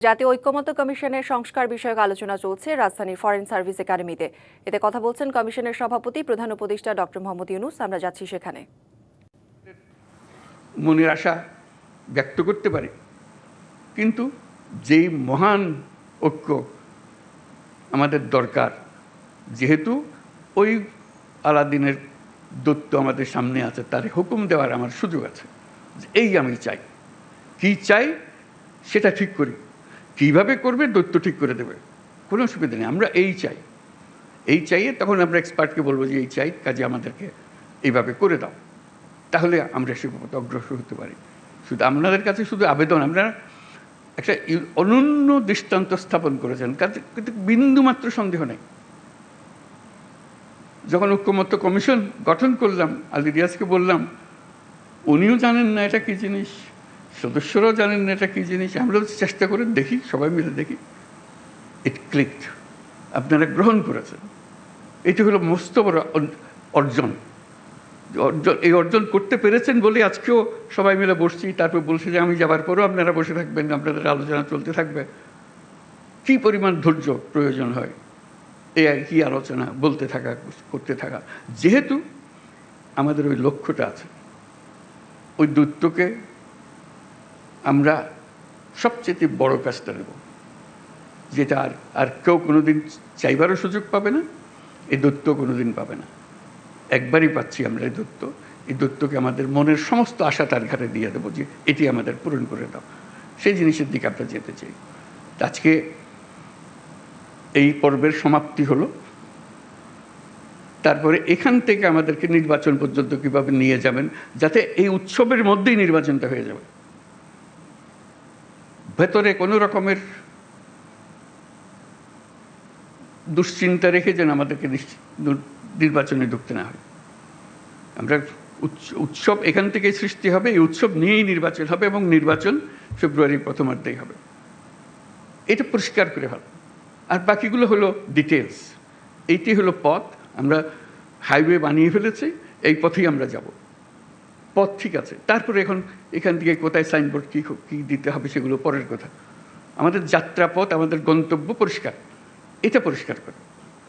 জাতীয় ঐক্যমত্য কমিশনের সংস্কার বিষয়ক আলোচনা চলছে রাজধানীর ফরেন সার্ভিস একাডেমিতে। এতে কথা বলছেন কমিশনের সভাপতি, প্রধান উপদেষ্টা ডক্টর মোহাম্মদ ইউনুস। আমরা যাচ্ছি সেখানে। মনের আশা ব্যক্ত করতে পারি। কিন্তু যেই মহান ঐক্য আমাদের দরকার, যেহেতু ওই আলাদিনের দত্ত আমাদের সামনে আছে, তার হুকুম দেওয়ার আমার সুযোগ আছে। এই আমি চাই। কি চাই সেটা ঠিক করি। কীভাবে করবে দৈত্য ঠিক করে দেবে। কোনো অসুবিধা নেই, আমরা এই চাই। এই চাইয়ে তখন আমরা এক্সপার্টকে বলব যে, এই চাই, কাজে আমাদেরকে এইভাবে করে দাও। তাহলে আমরা সে পথে অগ্রসর হতে পারি। শুধু আপনাদের কাছে শুধু আবেদন আমরা একটা অনন্য দৃষ্টান্ত স্থাপন করেছেন। কিন্তু বিন্দু মাত্র সন্দেহ নেই। যখন ঐক্যমত্য কমিশন গঠন করলাম আলী রিয়াজকে বললাম, উনিও জানেন না এটা কী জিনিস? সদস্যরাও জানেন না এটা কী জিনিস, আমরাও চেষ্টা করে দেখি, সবাই মিলে দেখি। ইট ক্লিকড আপনারা গ্রহণ করেছেন। এটি হলো মস্ত বড় অর্জন। অর্জন, এই অর্জন করতে পেরেছেন বলে আজকেও সবাই মিলে বসছি, তারপর বলছে যে আমি যাবার পরেও আপনারা বসে থাকবেন, আপনাদের আলোচনা চলতে থাকবে। কি পরিমাণ ধৈর্য প্রয়োজন হয়? এ কি আলোচনা, বলতে থাকা, করতে থাকা। যেহেতু আমাদের ওই লক্ষ্যটা আছে, ওই দূতকে আমরা সবচেয়ে বড় কাজটা নেব যেটা আর আর কেউ কোনোদিন চাইবারও সুযোগ পাবে না, এই দত্ত কোনোদিন পাবে না। একবারই পাচ্ছি আমরা এই দত্ত এই দত্তকে আমাদের মনের সমস্ত আশা তার ঘাটে দিয়ে দেবো যে এটি আমাদের পূরণ করে দাও। সেই জিনিসের দিকে আমরা যেতে চাই। আজকে এই পর্বের সমাপ্তি হলো। তারপরে এখান থেকে আমাদেরকে নির্বাচন পর্যন্ত কীভাবে নিয়ে যাবেন, যাতে এই উৎসবের মধ্যেই নির্বাচনটা হয়ে যাবে। ভেতরে কোনো রকমের দুশ্চিন্তা রেখে যেন আমাদেরকে নির্বাচনে ঢুকতে না হয়। আমরা উৎস- উৎসব এখান থেকেই সৃষ্টি হবে, এই উৎসব নিয়েই নির্বাচন হবে এবং নির্বাচন ফেব্রুয়ারির প্রথমার্ধেই হবে। এটা পরিষ্কার করে ভালো। আর বাকিগুলো হলো ডিটেলস এইটি হলো পথ। আমরা হাইওয়ে বানিয়ে ফেলেছি, এই পথেই আমরা যাব। পথ ঠিক আছে। তারপরে এখন এখান থেকে কোথায় সাইনবোর্ড কী কী দিতে হবে সেগুলো পরের কথা। আমাদের যাত্রাপথ, আমাদের গন্তব্য পরিষ্কার। এটা পরিষ্কার করে।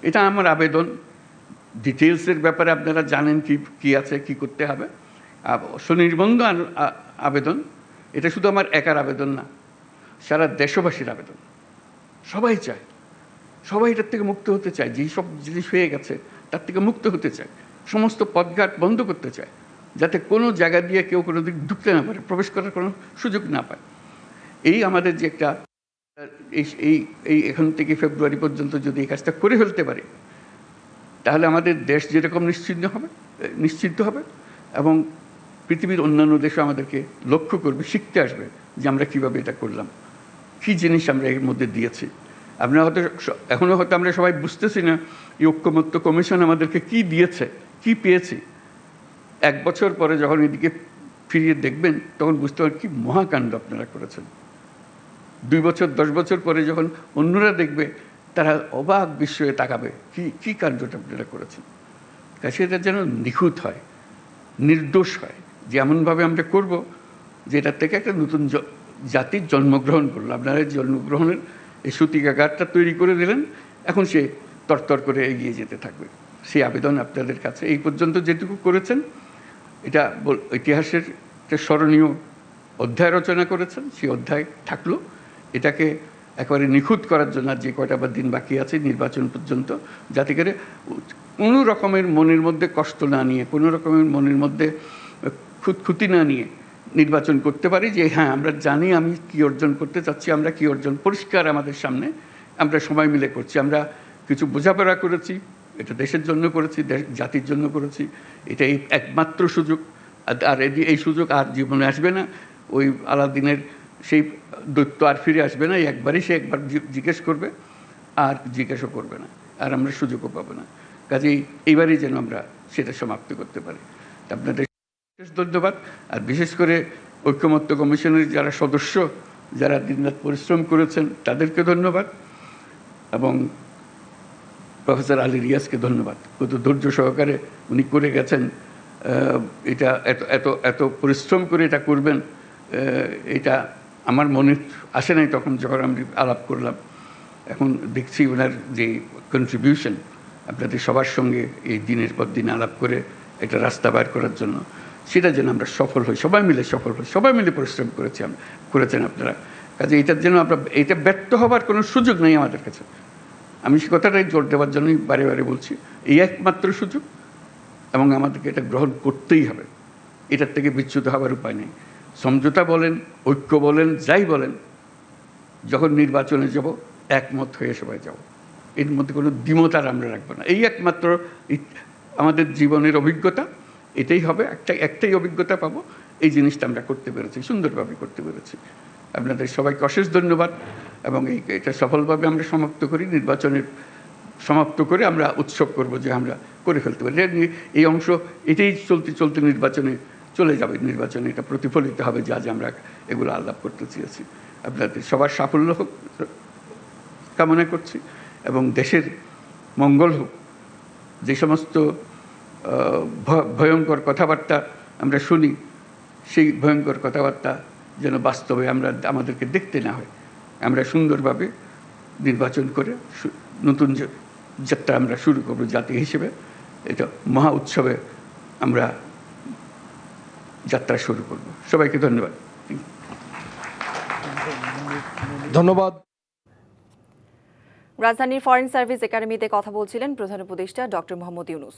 এটা আমার আবেদন। ডিটেলসের ব্যাপারে আপনারা জানেন কি কি আছে, কি করতে হবে। স্বনির্বন্ধ আবেদন, এটা শুধু আমার একার আবেদন না, সারা দেশবাসীর আবেদন। সবাই চায়। সবাই এটার থেকে মুক্ত হতে চায়। যেই সব জিনিস হয়ে গেছে, তার থেকে মুক্ত হতে চায়। সমস্ত পথঘাট বন্ধ করতে চায়। যাতে কোনো জায়গা দিয়ে কেউ কোনো দিক ঢুকতে না পারে, প্রবেশ করার কোনো সুযোগ না পায়। এই আমাদের যে একটা, এই এই এখান থেকে ফেব্রুয়ারি পর্যন্ত যদি এই কাজটা করে ফেলতে পারে, তাহলে আমাদের দেশ যেরকম নিশ্চিন্ত হবে নিশ্চিন্ত হবে এবং পৃথিবীর অন্যান্য দেশও আমাদেরকে লক্ষ্য করবে, শিখতে আসবে যে আমরা কীভাবে এটা করলাম, কী জিনিস আমরা এর মধ্যে দিয়েছি। আপনারা হয়তো এখনও হয়তো আমরা সবাই বুঝতেছি না, এই ঐক্যমত্য কমিশন আমাদেরকে কি দিয়েছে, কি পেয়েছি। এক বছর পরে যখন এদিকে ফিরিয়ে দেখবেন, তখন বুঝতে পারবেন কি মহাকাণ্ড আপনারা করেছেন। দুই বছর, দশ বছর পরে যখন অন্যরা দেখবে, তারা অবাক বিস্ময়ে তাকাবে, কি কি কাণ্ডটা আপনারা করেছেন? কাছে এটা যেন নিখুঁত হয়, নির্দোষ হয়, যে এমনভাবে আমরা করব, যে এটার থেকে একটা নতুন জাতির জন্মগ্রহণ করল। আপনারা জন্মগ্রহণের এই সূতিকাগারটা তৈরি করে দিলেন, এখন সে তরতর করে এগিয়ে যেতে থাকবে। সেই আবেদন আপনাদের কাছে এই পর্যন্ত যেটুকু করেছেন। এটা ইতিহাসের স্মরণীয় অধ্যায় রচনা করেছেন, সেই অধ্যায় থাকল। এটাকে একেবারে নিখুঁত করার জন্য যে কয়টা বা দিন বাকি আছে, নির্বাচন পর্যন্ত, যাতে করে কোনো রকমের মনের মধ্যে কষ্ট না নিয়ে, কোনো রকমের মনের মধ্যে খুঁতখুতি না নিয়ে নির্বাচন করতে পারি যে হ্যাঁ আমরা জানি আমি কি অর্জন করতে চাচ্ছি, আমরা কি অর্জন, পরিষ্কার আমাদের সামনে, আমরা সবাই মিলে করছি, আমরা কিছু বোঝাপড়া করেছি এটা দেশের জন্য করেছি জাতির জন্য করেছি এটা এই একমাত্র সুযোগ। আর- এই- সুযোগ আর জীবনে আসবে না, ওই আলাদিনের সেই দৈত্য আর ফিরে আসবে না একবারই সে একবার জিজ্ঞেস করবে, আর জিজ্ঞেসও করবে না, আর আমরা সুযোগও পাবো না। কাজেই এইবারই যেন আমরা সেটা সমাপ্ত করতে পারি। আপনাদের বিশেষ ধন্যবাদ, আর বিশেষ করে ঐক্যমত্য কমিশনের যারা সদস্য, যারা দিনরাত পরিশ্রম করেছেন, তাদেরকে ধন্যবাদ, এবং প্রফেসর আলী রিয়াজকে ধন্যবাদ। কত ধৈর্য সহকারে উনি করে গেছেন এটা এত এত এত পরিশ্রম করে এটা করবেন এটা আমার মনে আসে নাই তখন যখন আমি আলাপ করলাম। এখন দেখছি ওনার যে কন্ট্রিবিউশন আপনাদের সবার সঙ্গে এই দিনের পর দিন আলাপ করে একটা রাস্তা বার করার জন্য, সেটা যেন আমরা সফল হই, সবাই মিলে সফল হই, সবাই মিলে পরিশ্রম করেছি আম- করেছেন আপনারা। কাজে এটার জন্য আমরা, এটা ব্যর্থ হবার কোনো সুযোগ নেই আমাদের কাছে। আমি সে কথাটাই জোর দেওয়ার জন্যই বারে বারে বলছি, এই একমাত্র সুযোগ এবং আমাদেরকে এটা গ্রহণ করতেই হবে। এটার থেকে বিচ্যুত হবার উপায় নেই। সমঝোতা বলেন, ঐক্য বলেন, যাই বলেন, যখন নির্বাচনে যাব, একমত হয়ে সবাই যাব। এর মধ্যে কোনো দ্বিমত আর আমরা রাখব না। এই একমাত্র আমাদের জীবনের অভিজ্ঞতা, এটাই হবে একটা, একটাই অভিজ্ঞতা পাবো। এই জিনিসটা আমরা করতে পেরেছি, সুন্দরভাবে করতে পেরেছি। আপনাদের সবাইকে অশেষ ধন্যবাদ। এবং এই এটা সফলভাবে আমরা সমাপ্ত করি, নির্বাচনের সমাপ্ত করে আমরা উৎসব করব যে আমরা করে ফেলতে পারি। এই অংশ এটাই চলতে চলতে নির্বাচনে চলে যাবে। নির্বাচনে এটা প্রতিফলিত হবে যা যা আমরা এগুলো আলাপ করতে চেয়েছি। আপনাদের সবার সাফল্য হোক, কামনা করছি এবং দেশের মঙ্গল হোক। যে সমস্ত ভয়ঙ্কর কথাবার্তা আমরা শুনি, সেই ভয়ঙ্কর কথাবার্তা যেন বাস্তবে আমরা আমাদেরকে দেখতে না হয়। আমরা সুন্দরভাবে নির্বাচন করে নতুন যাত্রা আমরা শুরু করব জাতি হিসেবে এটা মহা উৎসবে আমরা যাত্রা শুরু করব। সবাইকে ধন্যবাদ। ধন্যবাদ। রাজধানীর ফরেন সার্ভিস একাডেমিতে কথা বলছিলেন প্রধান উপদেষ্টা ডক্টর মোহাম্মদ ইউনুস।